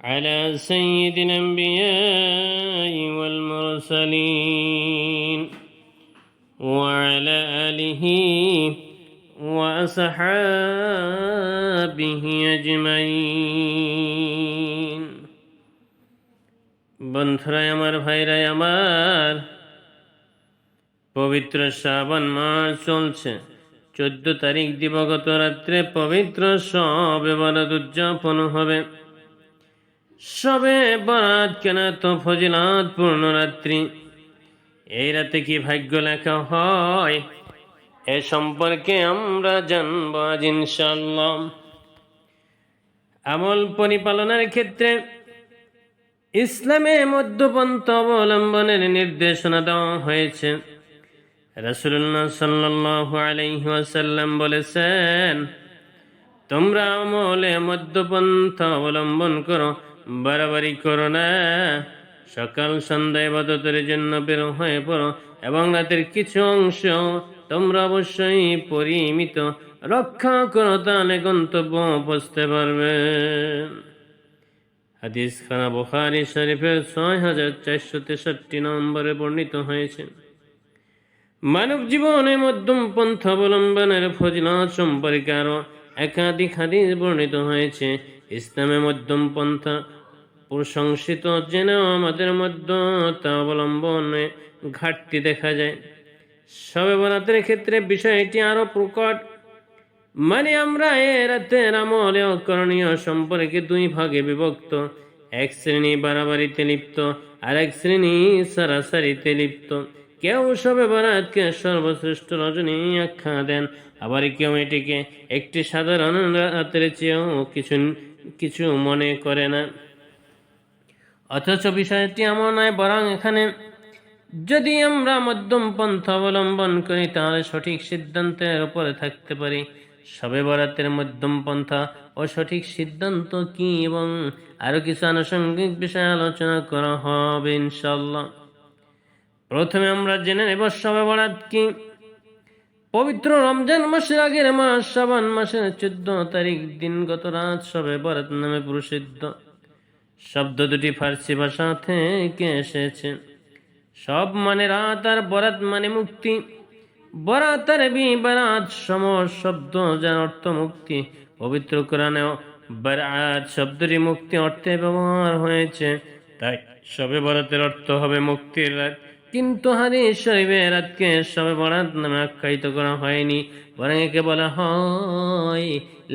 على سيد الأنبياء والمرسلين وعلى آله وأصحابه أجمعين বন্ধুরাই আমার ভাইরাই আমার পবিত্র শ্রাবণ মাস চলছে চোদ্দ তারিখ দিবগত রাত্রে পবিত্র সবে বরাত উদযাপন হবে সবে বরাত কেন তো ফজিলাত পূর্ণ রাত্রি? এই রাতে কি ভাগ্য লেখা হয়? এ সম্পর্কে আমরা জানব আজ ইনশাল্লাহ আমল পরিপালনের ক্ষেত্রে ইসলামে মধ্যপন্থ অবলম্বনের নির্দেশনা দেওয়া হয়েছে। রসুল্লাহ সাল্লাহ আলাইসাল্লাম বলেছেন, তোমরা আমলে মধ্যপন্থ অবলম্বন করো বাড়াবাড়ি করো না। সকাল সন্ধ্যা ইবাদতের জন্য বের হয়ে পড়ো এবং রাতের কিছু অংশ তোমরা অবশ্যই পরিমিত। রক্ষা করো, তাহলে গন্তব্য পৌঁছতে পারবে। হাদিস খানা বুখারি শরীফের ছয় হাজার চারশো তেষট্টি নম্বরে বর্ণিত হয়েছে। মানব জীবনে মধ্যম পন্থা অবলম্বনের ফজিলত সম্পর্কে আরও একাধিক হাদিস বর্ণিত হয়েছে। ইসলামে মধ্যম পন্থা প্রশংসিত জেনেও আমাদের মধ্যে তা অবলম্বনে ঘাটতি দেখা যায়। সবে বরাতের ক্ষেত্রে বিষয়টি আরও প্রকট। মানে আমরা এ রাতের আমলে অকরণীয় সম্পর্কে দুই ভাগে বিভক্ত। এক শ্রেণি বাড়াবাড়িতে লিপ্ত, আর এক শ্রেণি সারাসারিতে লিপ্ত। কেউ সবে বরাতকে সর্বশ্রেষ্ঠ রজনী আখ্যা দেন, আবার কেউ এটিকে একটি সাধারণ রাতের চেয়েও কিছু কিছু মনে করে না। অথচ বিষয়টি এমন নয়, বরং এখানে যদি আমরা মধ্যম পন্থা অবলম্বন করি, তাহলে সঠিক সিদ্ধান্তের উপরে থাকতে পারি। সবে বরাতের মধ্যম পন্থা ও সঠিক সিদ্ধান্ত কি এবং আরও কিছু আনুষঙ্গিক বিষয় আলোচনা করা হবে ইনশাল্লাহ প্রথমে আমরা জেনে নেব সবে বরাত কি। পবিত্র রমজান মাসের আগের মাস, শ্রাবণ মাসের চোদ্দ তারিখ দিন গত রাত সবে বরাত নামে প্রসিদ্ধ। শব্দ দুটি ফার্সি ভাষা থেকে এসেছে। সব মানে রাত আর বরাত মানে মুক্তি। বরাত আর বি বরাত সম শব্দ যার অর্থ মুক্তি। পবিত্র কোরআনেও বরাত শব্দটি মুক্তি অর্থে ব্যবহার হয়েছে। তাই সবে বরাতের অর্থ হবে মুক্তির রাত। কিন্তু হাদিস শরীফে রাতকে সবে বরাত নামে আখ্যায়িত করা হয়নি। বরং একে বলা হয়,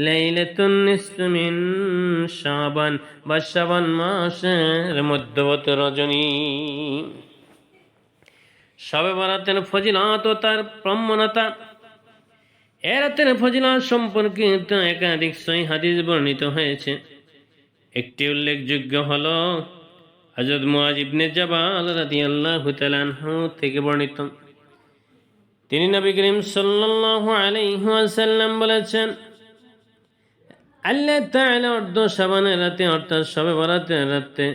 লাইলাতুন নিসফু মিন শাবান, বা শাবান মাসের মধ্যবত রজনী। সবে বরাতের ফজিলত ও তার প্রমণতা এ রাতের ফজিলত সম্পর্কিত একাধিক সহি হাদিস বর্ণিত হয়েছে। একটি উল্লেখযোগ্য হল হজরত মুআজ ইবনে জাবাল রাদিয়াল্লাহু তাআলা থেকে বর্ণিত। তিনি নবী করিম সাল্লাল্লাহু আলাইহি ওয়াসাল্লাম বলেছেন, আল্লাহ তাআলা অর্ধ শাবানের রাতে, অর্থাৎ সবে বরাতের রাতে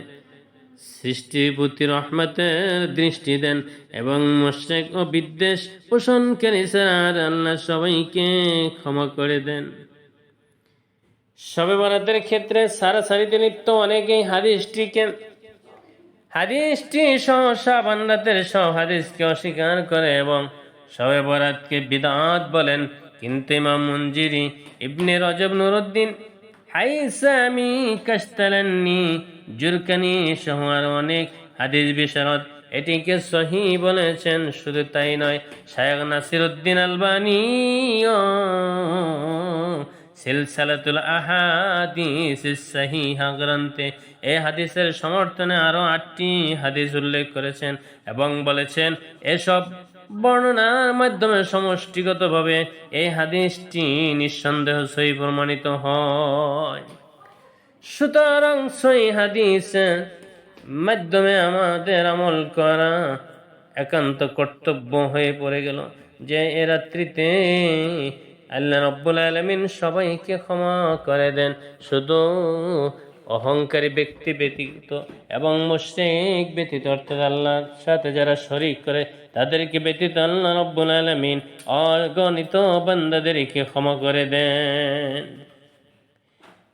সৃষ্টির প্রতি রহমতের দৃষ্টি দেন এবং মোশেক ও বিদ্বেষ পোষণকারী স্যার আল্লাহ সবাইকে ক্ষমা করে দেন। সবে বরাতের ক্ষেত্রে সারাসারিতে লিপ্ত অনেকেই হাদিসটিকে, হাদিসটি সহসা রাতের সব হাদিসকে অস্বীকার করে এবং সবে বরাতকে বিদাত বলেন কিন্তু ইমাম মঞ্জিরি ইবনে রজব নুরুদ্দিন, হাইসামি কাস্তালান্নি জুরকানি সহ আরও অনেক হাদিস বিশারদ এটিকে সহি বলেছেন, শুধু তাই নয় শায়ক নাসির উদ্দিন আলবানি সিলসালাতুল আহাদিস সাহিহা গ্রন্থে এই হাদিসের সমর্থনে আরও আটটি হাদিস উল্লেখ করেছেন এবং বলেছেন, এসব বর্ণনার মাধ্যমে সমষ্টিগতভাবে এই হাদিসটি নিঃসন্দেহ সই প্রমাণিত হয়। সুতরাং সই হাদিস মাধ্যমে আমাদের আমল করা একান্ত কর্তব্য হয়ে পড়ে গেল যে এ রাত্রিতে আল্লাহ রব্বুল আলমিন সবাইকে ক্ষমা করে দেন। শুধু অহংকারী ব্যক্তি ব্যতীত এবং মুশরিক ব্যতীত, অর্থাৎ আল্লাহর সাথে যারা শরিক করে, তাদেরকে ব্যতীত আল্লাহ রব্বুল আলমিন অগণিত বান্দাদেরকে ক্ষমা করে দেন।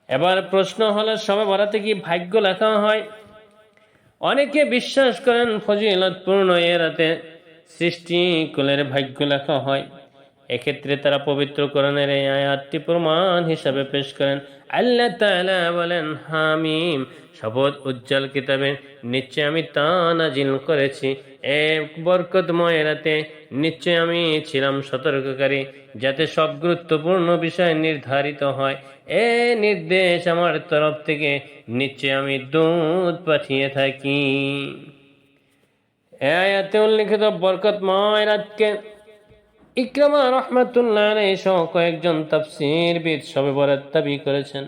এবার প্রশ্ন হলো, সবে বরাতে কি ভাগ্য লেখা হয়? অনেকে বিশ্বাস করেন ফজিলতপূর্ণ এ রাতে সৃষ্টি কুলের ভাগ্য লেখা হয়। এক্ষেত্রে তারা পবিত্র করণের এই আয়াতটি প্রমাণ হিসাবে পেশ করেন। আল্লাহ তাআলা বলেন, হামিম, শপথ উজ্জ্বল কিতাবে, নিশ্চয় আমি তা নাজিল করেছি। এ বরকতময় রাতে নিশ্চয় আমি ছিলাম সতর্ককারী, যাতে সব গুরুত্বপূর্ণ বিষয় নির্ধারিত হয়। এ নির্দেশ আমার তরফ থেকে নিশ্চয় আমি দুধ পাঠিয়ে থাকি। এ আয়াতে উল্লিখিত বরকতময় রাতকে ইকরামা রহমাতুল্লাহ সহ কয়েকজন তাফসীরবিদ সবে বরাত দাবি করেছেন।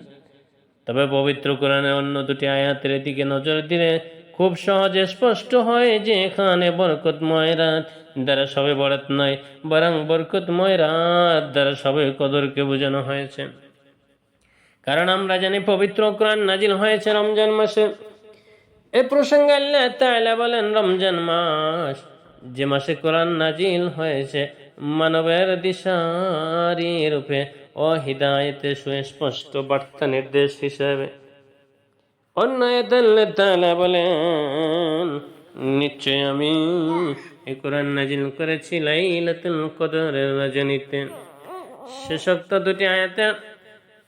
তবে পবিত্র কোরআনের অন্য দুটি আয়াতের দিকে নজর দিলে খুব সহজে স্পষ্ট হয় যে এখানে বরকতময় রাত দ্বারা সবে বরাত নয়, বরং বরকতময় রাত দ্বারা সবে কদরকে বোঝানো হয়েছে। কারণ আমরা জানি পবিত্র কোরআন নাজিল হয়েছে রমজান মাসে। এ প্রসঙ্গে আল্লাহ তাআলা বলেন, রমজান মাস যে মাসে কোরআন নাজিল হয়েছে মানবের দিশারি রূপে ও হিদায়তে সুস্পষ্ট বার্তা নির্দেশ হিসাবে। অন্য তাআলা বলেন, নিশ্চয় আমি কোরআন নাজিল করেছি লাইলাতুল কদরের রজনীতে। শেষোক্ত দুটি আয়াতে,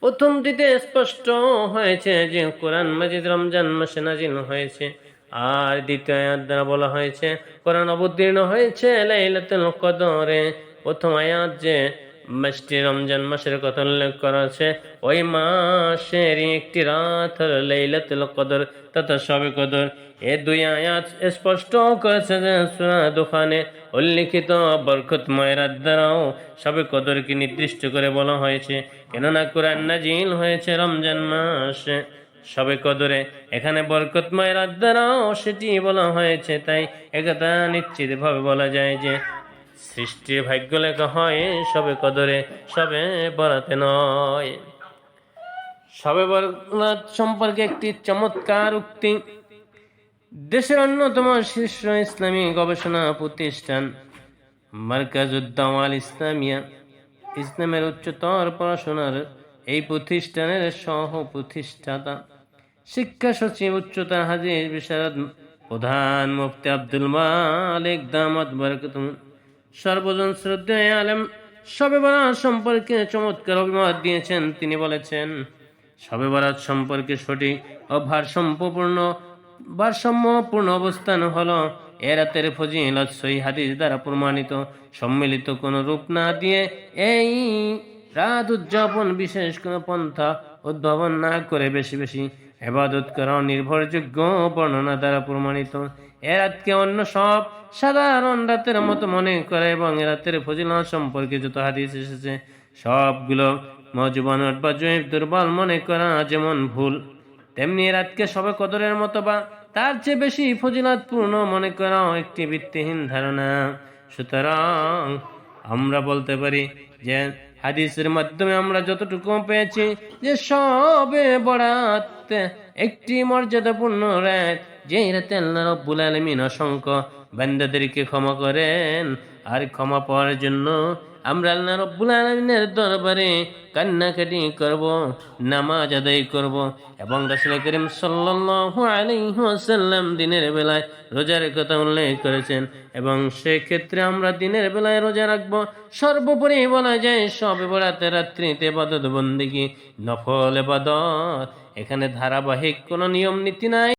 প্রথমটিতে স্পষ্ট হয়েছে যে কোরআন মাজিদ রমজান মাসে নাজিল হয়েছে। আর দ্বিতীয় আয়াত দ্বারা বলা হয়েছে, কোরআন অবতীর্ণ হয়েছে প্রথম আয়াত যে মাসটি রমজান মাসের কথা উল্লেখ করা আছে, ওই মাসের একটি রাত হল কদর তথা সবে কদর। এ দুই আয়াত স্পষ্ট করেছে যে সূরা দোকানে উল্লিখিত বরকতময় রাত দ্বারাও সবে কদরকে নির্দিষ্ট করে বলা হয়েছে। কেননা কোরআন নাজিল হয়েছে রমজান মাসে। সবে কদরে এখানে বরকতময় রাত দ্বারাও সেটি বলা হয়েছে, তাই একথা নিশ্চিতভাবে বলা যায় যে সৃষ্টির ভাগ্য লেখা হয় সবে কদরে, সবে বরাতে নয়। সবে বরাত সম্পর্কে একটি চমৎকার উক্তি। দেশের অন্যতম শীর্ষ ইসলামী গবেষণা প্রতিষ্ঠান মার্কাজুদ্দাওয়াল ইসলামিয়া, ইসলামের উচ্চতর পড়াশোনার এই প্রতিষ্ঠানের সহ প্রতিষ্ঠাতা শিক্ষা সচিব উচ্চতর হাজির বিশারদ প্রধান মুফতি আব্দুল মালিক দামত বরকতুম সর্বজন শ্রদ্ধেয় আলম, সবে বরাত সম্পর্কে চমৎকার অভিমত দিয়েছেন। তিনি বলেছেন, সবে বরাত সম্পর্কে সঠিক ও ভারসাম্যপূর্ণ ভারসাম্যপূর্ণ অবস্থান হলো এ রাতের ফজিলত সই হাদিস দ্বারা প্রমাণিত। সম্মিলিত কোনো রূপ না দিয়ে এই রাত উদযাপন বিশেষ কোনো পন্থা উদ্ভাবন না করে বেশি বেশি এবাদত করা নির্ভরযোগ্য, বর্ণনা দ্বারা প্রমাণিত। এ রাতকে অন্য সব সাধারণ রাতের মতো মনে করে এবং এ রাতের ফজিলত সম্পর্কে যত হাদিস এসেছে, সবগুলো মজুবানট বা জৈব দুর্বল মনে করা যেমন ভুল। তেমনি রাতকে সবে কদরের মতো বা তার চেয়ে বেশি ফজিলাতপূর্ণ মনে করাও একটি ভিত্তিহীন ধারণা। সুতরাং আমরা বলতে পারি যে হাদিসের মাধ্যমে আমরা যতটুকু পেয়েছি যে সবে বরাত, একটি মর্যাদাপূর্ণ রাত যে রাতে আল্লাহ রব্বুল আলমিন অসংখ্য বান্দাদেরকে ক্ষমা করেন, আর ক্ষমা পাওয়ার জন্য আমরা আল্লাহ রব্বুল আলমিনের দরবারে কান্নাকাটি করব, নামাজ আদায় করব এবং রাসুল করিম সাল্লাল্লাহু আলাইহি ওয়াসাল্লাম দিনের বেলায় রোজার কথা উল্লেখ করেছেন এবং সেক্ষেত্রে আমরা দিনের বেলায় রোজা রাখব। সর্বোপরি বলা যায় সবে বরাতে রাত্রিতে বাদত বন্দিগি নফল এবাদত এখানে ধারাবাহিক কোনো নিয়ম নীতি নাই।